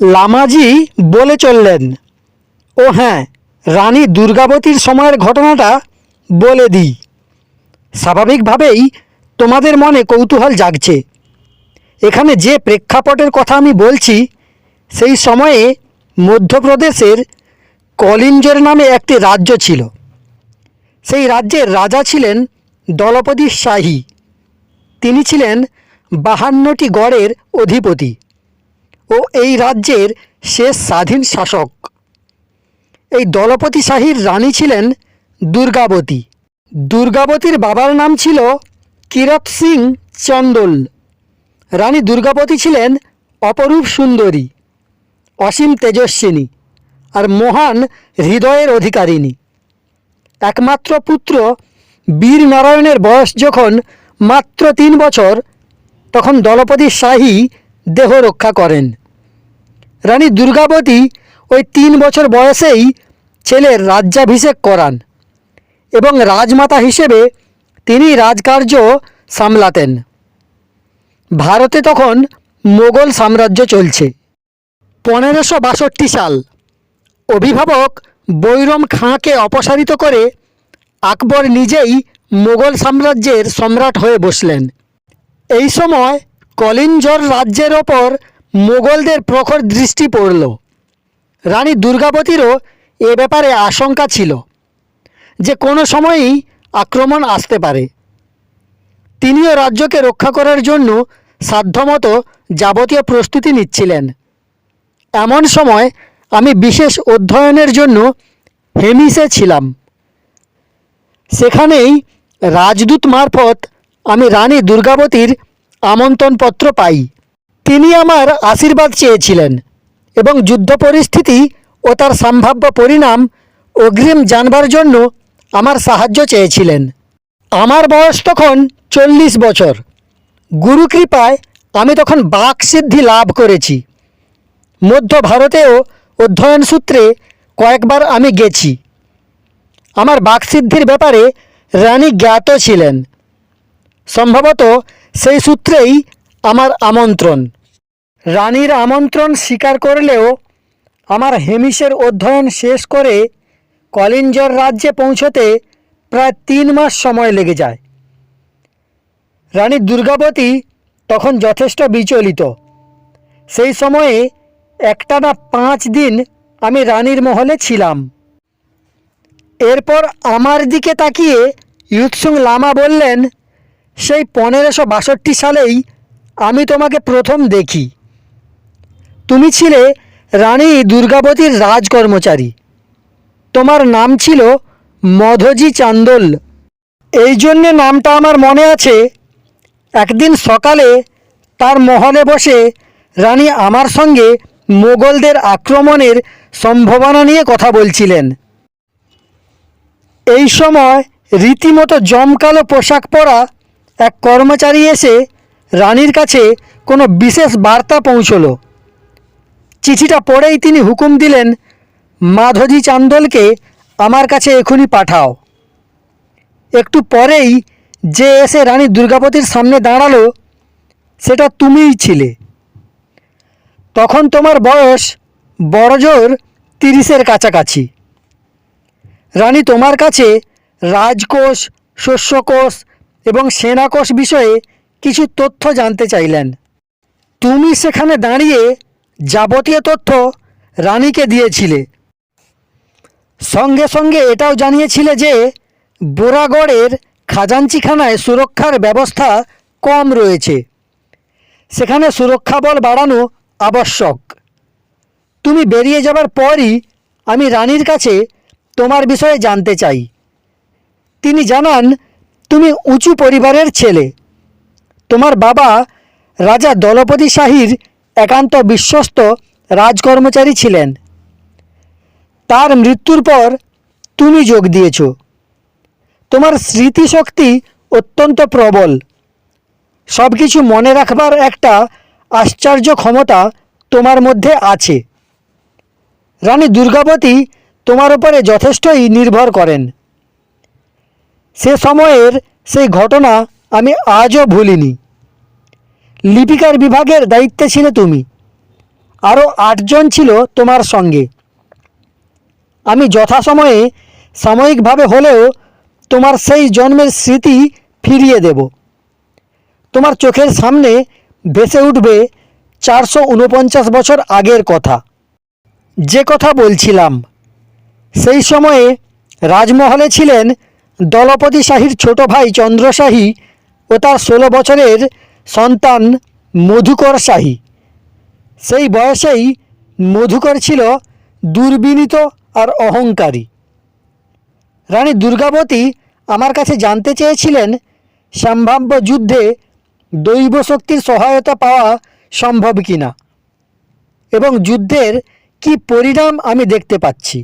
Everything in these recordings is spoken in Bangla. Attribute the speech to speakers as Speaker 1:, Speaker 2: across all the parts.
Speaker 1: লামাজি বলে চললেন, ও হ্যাঁ রানী দুর্গাবতীর সময়ের ঘটনাটা বলে দিই। স্বাভাবিকভাবেই তোমাদের মনে কৌতূহল জাগছে। এখানে যে প্রেক্ষাপটের কথা আমি বলছি, সেই সময়ে মধ্যপ্রদেশের কলিঞ্জর নামে একটি রাজ্য ছিল। সেই রাজ্যের রাজা ছিলেন দলপতি শাহী। তিনি ছিলেন বাহান্নটি গড়ের অধিপতি। ও এই রাজ্যের শেষ স্বাধীন শাসক। এই দলপতি শাহীর রানী ছিলেন দুর্গাবতী। দুর্গাবতীর বাবার নাম ছিল কিরত সিং চন্দল। রানী দুর্গাবতী ছিলেন অপরূপ সুন্দরী, অসীম তেজস্বিনী আর মহান হৃদয়ের অধিকারিণী। একমাত্র পুত্র বীর নারায়ণের বয়স যখন মাত্র তিন বছর, তখন দলপতি শাহী দেহ রক্ষা করেন। রানী দুর্গাবতী ওই তিন বছর বয়সেই ছেলের রাজ্যাভিষেক করান এবং রাজমাতা হিসেবে তিনি রাজকার্য সামলাতেন। ভারতে তখন মোগল সাম্রাজ্য চলছে। পনেরোশো বাষট্টি সাল অভিভাবক বৈরম খাঁকে অপসারিত করে আকবর নিজেই মোগল সাম্রাজ্যের সম্রাট হয়ে বসলেন। এই সময় কলিঞ্জর রাজ্যের ওপর মোগলদের প্রখর দৃষ্টি পড়ল। রানী দুর্গাবতীরও এ ব্যাপারে আশঙ্কা ছিল যে কোনো সময়ই আক্রমণ আসতে পারে। তিনিও রাজ্যকে রক্ষা করার জন্য সাধ্যমতো যাবতীয় প্রস্তুতি নিচ্ছিলেন। এমন সময় আমি বিশেষ অধ্যয়নের জন্য হেমিসে ছিলাম। সেখানেই রাজদূত মারফত আমি রানী দুর্গাবতীর আমন্ত্রণপত্র পাই। তিনি আমার আশীর্বাদ চেয়েছিলেন এবং যুদ্ধ পরিস্থিতি ও তার সম্ভাব্য পরিণাম অগ্রিম জানবার জন্য আমার সাহায্য চেয়েছিলেন। আমার বয়স তখন চল্লিশ বছর। গুরু কৃপায় আমি তখন বাক সিদ্ধি লাভ করেছি। মধ্য ভারতেও অধ্যয়ন সূত্রে কয়েকবার আমি গেছি। আমার বাকসিদ্ধির ব্যাপারে রানী জ্ঞাত ছিলেন। সম্ভবত সেই সূত্রেই আমার আমন্ত্রণ। রানীর আমন্ত্রণ স্বীকার করলেও আমার হেমিসের অধ্যয়ন শেষ করে কলিঞ্জর রাজ্যে পৌঁছতে প্রায় তিন মাস সময় লেগে যায়। রানী দুর্গাবতী তখন যথেষ্ট বিচলিত। সেই সময়ে একটানা পাঁচ দিন আমি রানীর মহলে ছিলাম। এরপর আমার দিকে তাকিয়ে ইউৎসুং লামা বললেন সেই পনেরোশো বাষট্টি সালেই আমি তোমাকে প্রথম দেখি। তুমি ছিলে রানী দুর্গাবতীর রাজকর্মচারী। তোমার নাম ছিল মধজি চান্দল। এই জন্যে নামটা আমার মনে আছে, একদিন সকালে তার মহলে বসে রানী আমার সঙ্গে মোগলদের আক্রমণের সম্ভাবনা নিয়ে কথা বলছিলেন। এই সময় রীতিমতো জমকালো পোশাক পরা এক কর্মচারী এসে রানীর কাছে কোনো বিশেষ বার্তা পৌঁছলো। চিঠিটা পড়েই তিনি হুকুম দিলেন, মাধজি চান্দলকে আমার কাছে এখনই পাঠাও। একটু পরেই যে এসে রানী দুর্গাপতির সামনে দাঁড়াল, সেটা তুমিই ছিলে। তখন তোমার বয়স বড়জোর তিরিশের কাছাকাছি। রানী তোমার কাছে রাজকোষ, শস্যকোষ এবং সেনাকোষ বিষয়ে কিছু তথ্য জানতে চাইলেন। তুমি সেখানে দাঁড়িয়ে যাবতীয় তথ্য রানীকে দিয়েছিলে। সঙ্গে সঙ্গে এটাও জানিয়েছিলে যে বোরাগড়ের খাজাঞ্চিখানায় সুরক্ষার ব্যবস্থা কম রয়েছে। সেখানে সুরক্ষা বল বাড়ানো আবশ্যক। তুমি বেরিয়ে যাবার পরই আমি রানীর কাছে তোমার বিষয়ে জানতে চাই। তিনি জানান তুমি উঁচু পরিবারের ছেলে। তোমার বাবা রাজা দলপতি শাহীর একান্ত বিশ্বস্ত রাজকর্মচারী ছিলেন। তার মৃত্যুর পর তুমি যোগ দিয়েছ। তোমার স্মৃতিশক্তি অত্যন্ত প্রবল। সব কিছু মনে রাখবার একটা আশ্চর্য ক্ষমতা তোমার মধ্যে আছে। রানী দুর্গাবতী তোমার উপরে যথেষ্টই নির্ভর করেন। সে সময়ের সেই ঘটনা আমি আজও ভুলিনি। লিপিকার বিভাগের দায়িত্বে ছিলে তুমি। আরও আটজন ছিল তোমার সঙ্গে। আমি যথাসময়ে সাময়িকভাবে হলেও তোমার সেই জন্মের স্মৃতি ফিরিয়ে দেব। তোমার চোখের সামনে ভেসে উঠবে চারশো উনপঞ্চাশ বছর আগের কথা। যে কথা বলছিলাম, সেই সময়ে রাজমহলে ছিলেন দলপতি শাহীর ছোট ভাই চন্দ্র শাহী ও তার ষোলো বছরের সন্তান মধুকর শাহী। সেই বয়সেই মধুকর ছিল দুর্বিনীত আর অহংকারী। রানী দুর্গাবতী আমার কাছে জানতে চেয়েছিলেন সম্ভাব্য যুদ্ধে দৈব শক্তির সহায়তা পাওয়া সম্ভব কিনা এবং যুদ্ধের কি পরিণাম আমি দেখতে পাচ্ছি।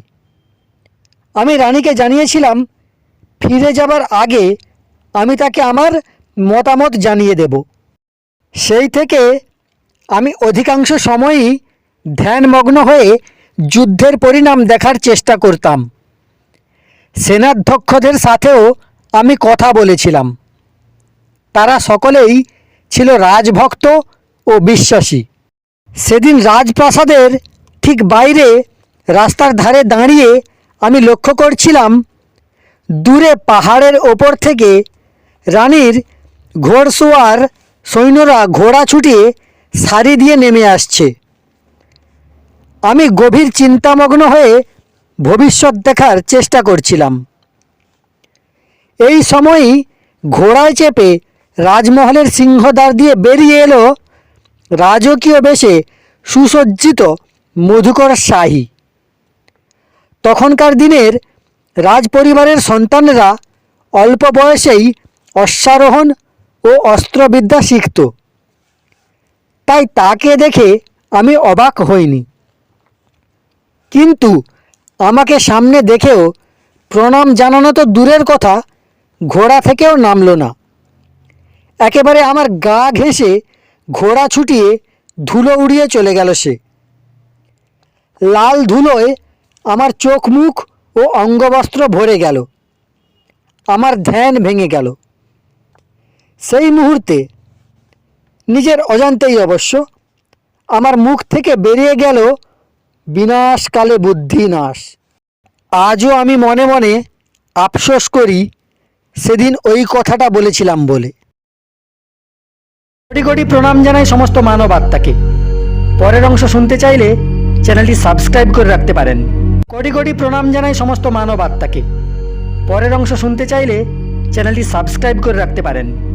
Speaker 1: আমি রানীকে জানিয়েছিলাম ফিরে যাবার আগে আমি তাকে আমার মতামত জানিয়ে দেব। সেই থেকে আমি অধিকাংশ সময়ই ধ্যানমগ্ন হয়ে যুদ্ধের পরিণাম দেখার চেষ্টা করতাম। সেনাধ্যক্ষদের সাথেও আমি কথা বলেছিলাম। তারা সকলেই ছিল রাজভক্ত ও বিশ্বাসী। সেদিন রাজপ্রাসাদের ঠিক বাইরে রাস্তার ধারে দাঁড়িয়ে আমি লক্ষ্য করছিলাম দূরে পাহাড়ের ওপর থেকে রানীর ঘোড়সোয়ার সৈন্যরা ঘোড়া ছুটিয়ে সারি দিয়ে নেমে আসছে। আমি গভীর চিন্তামগ্ন হয়ে ভবিষ্যৎ দেখার চেষ্টা করছিলাম। এই সময়ই ঘোড়ায় চেপে রাজমহলের সিংহদ্বার দিয়ে বেরিয়ে এলো রাজকীয় বেশে সুসজ্জিত মধুকর শাহী। তখনকার দিনের রাজপরিবারের সন্তানরা অল্প বয়সেই অশ্বারোহণ ও অস্ত্রবিদ্যা শিখত। তাই তাকে দেখে আমি অবাক হইনি। কিন্তু আমাকে সামনে দেখেও প্রণাম জানানো তো দূরের কথা, ঘোড়া থেকেও নামলো না। একেবারে আমার গা ঘেঁষে ঘোড়া ছুটিয়ে ধুলো উড়িয়ে চলে গেল সে। লাল ধুলোয় আমার চোখ মুখ ও অঙ্গবস্ত্র ভরে গেল। আমার ধ্যান ভেঙে গেল। সেই মুহূর্তে নিজের অজান্তেই অবশ্য আমার মুখ থেকে বেরিয়ে গেল বিনাশকালে বুদ্ধি নাশ আজও আমি মনে মনে আফসোস করি সেদিন ওই কথাটা বলেছিলাম বলে। কোটি কোটি প্রণাম জানাই সমস্ত মানব আত্মাকে। পরের অংশ শুনতে চাইলে চ্যানেলটি সাবস্ক্রাইব করে রাখতে পারেন। কোটি কোটি প্রণাম জানাই সমস্ত মানব আত্মাকে। পরের অংশ শুনতে চাইলে চ্যানেলটি সাবস্ক্রাইব করে রাখতে পারেন।